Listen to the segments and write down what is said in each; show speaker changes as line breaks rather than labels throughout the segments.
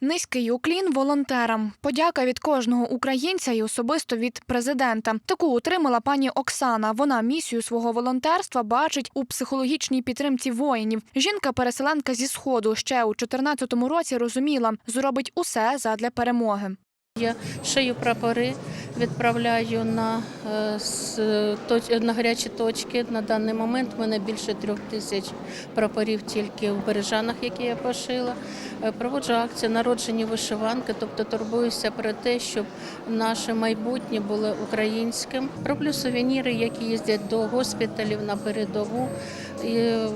Низький уклін волонтерам. Подяка від кожного українця і особисто від президента. Таку отримала пані Оксана. Вона місію свого волонтерства бачить у психологічній підтримці воїнів. Жінка-переселенка зі сходу ще у 2014 році розуміла, зробить усе задля перемоги.
Я шию прапори, відправляю на, е, на гарячі точки. На даний момент в мене більше трьох тисяч прапорів тільки в Бережанах, які я пошила. Е, Проводжу акцію народжені вишиванки, тобто турбуюся про те, щоб наше майбутнє було українським. Роблю сувеніри, які їздять до госпіталів на передову. І е,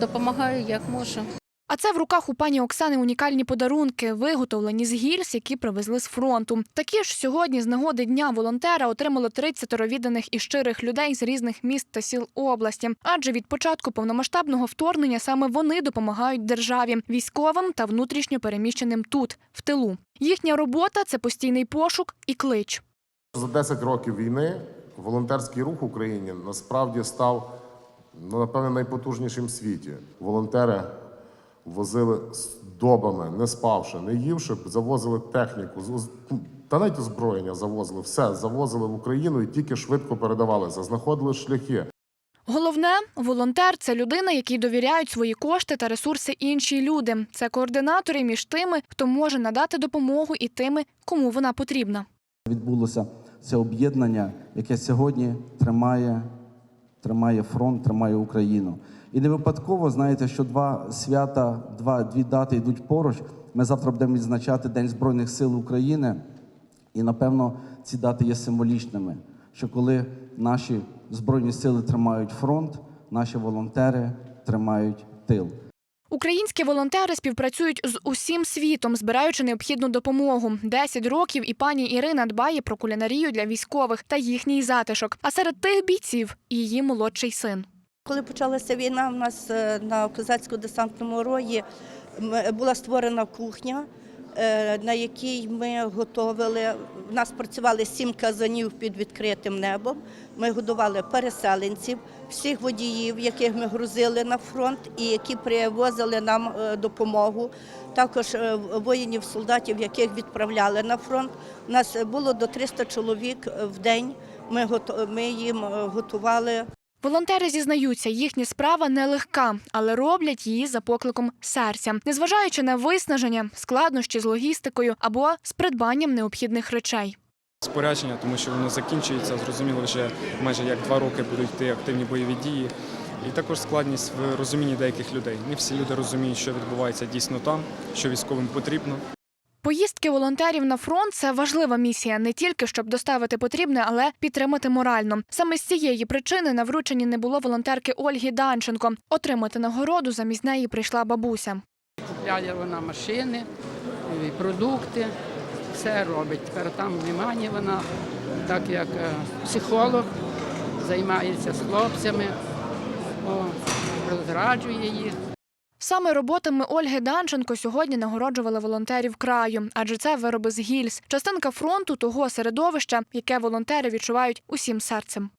допомагаю як можу.
А це в руках у пані Оксани унікальні подарунки, виготовлені з гільз, які привезли з фронту. Такі ж сьогодні з нагоди дня волонтера отримало 30 відданих і щирих людей з різних міст та сіл області. Адже від початку повномасштабного вторгнення саме вони допомагають державі, військовим та внутрішньо переміщеним тут, в тилу. Їхня робота це постійний пошук і клич.
За 10 років війни волонтерський рух в Україні насправді став ну, напевне найпотужнішим в світі. Волонтери возили з добами, не спавши, не ївши, завозили техніку, та навіть озброєння завозили, все завозили в Україну і тільки швидко передавалися, знаходили шляхи.
Головне, волонтер це людина, якій довіряють свої кошти та ресурси інші люди. Це координатори між тими, хто може надати допомогу, і тими, кому вона потрібна.
Відбулося це об'єднання, яке сьогодні тримає, тримає фронт, тримає Україну. І не випадково, знаєте, що два свята, два, дві дати йдуть поруч. Ми завтра будемо відзначати День Збройних сил України. І напевно ці дати є символічними. Що коли наші збройні сили тримають фронт, наші волонтери тримають тил.
Українські волонтери співпрацюють з усім світом, збираючи необхідну допомогу. Десять років і пані Ірина дбає про кулінарію для військових та їхній затишок. А серед тих бійців і її молодший син.
Коли почалася війна, у нас е, на козацько-десантному рої була створена кухня, е, на якій ми готували. У нас працювали сім казанів під відкритим небом. Ми годували переселенців, всіх водіїв, яких ми грузили на фронт і які привозили нам е, допомогу. Також е, воїнів, солдатів, яких відправляли на фронт. У нас було до 300 чоловік в день. Ми їм е, готували
Волонтери зізнаються, їхня справа нелегка, але роблять її за покликом серця, незважаючи на виснаження, складнощі з логістикою або з придбанням необхідних речей.
спорядження, тому що воно закінчується. Зрозуміло, вже майже як два роки будуть йти активні бойові дії. І також складність в розумінні деяких людей. Не всі люди розуміють, що відбувається дійсно там, що військовим потрібно.
Поїздки волонтерів на фронт це важлива місія не тільки щоб доставити потрібне, але підтримати морально. Саме з цієї причини на врученні не було волонтерки Ольги Данченко. Отримати нагороду замість неї прийшла бабуся.
Купляє вона машини, продукти, все робить. Тепер там в Лімані вона, так як е, психолог, займається з хлопцями, розраджує їх.
Саме роботами Ольги Данченко сьогодні нагороджували волонтерів краю, адже це вироби з гільз, частинка фронту того середовища, яке волонтери відчувають усім серцем.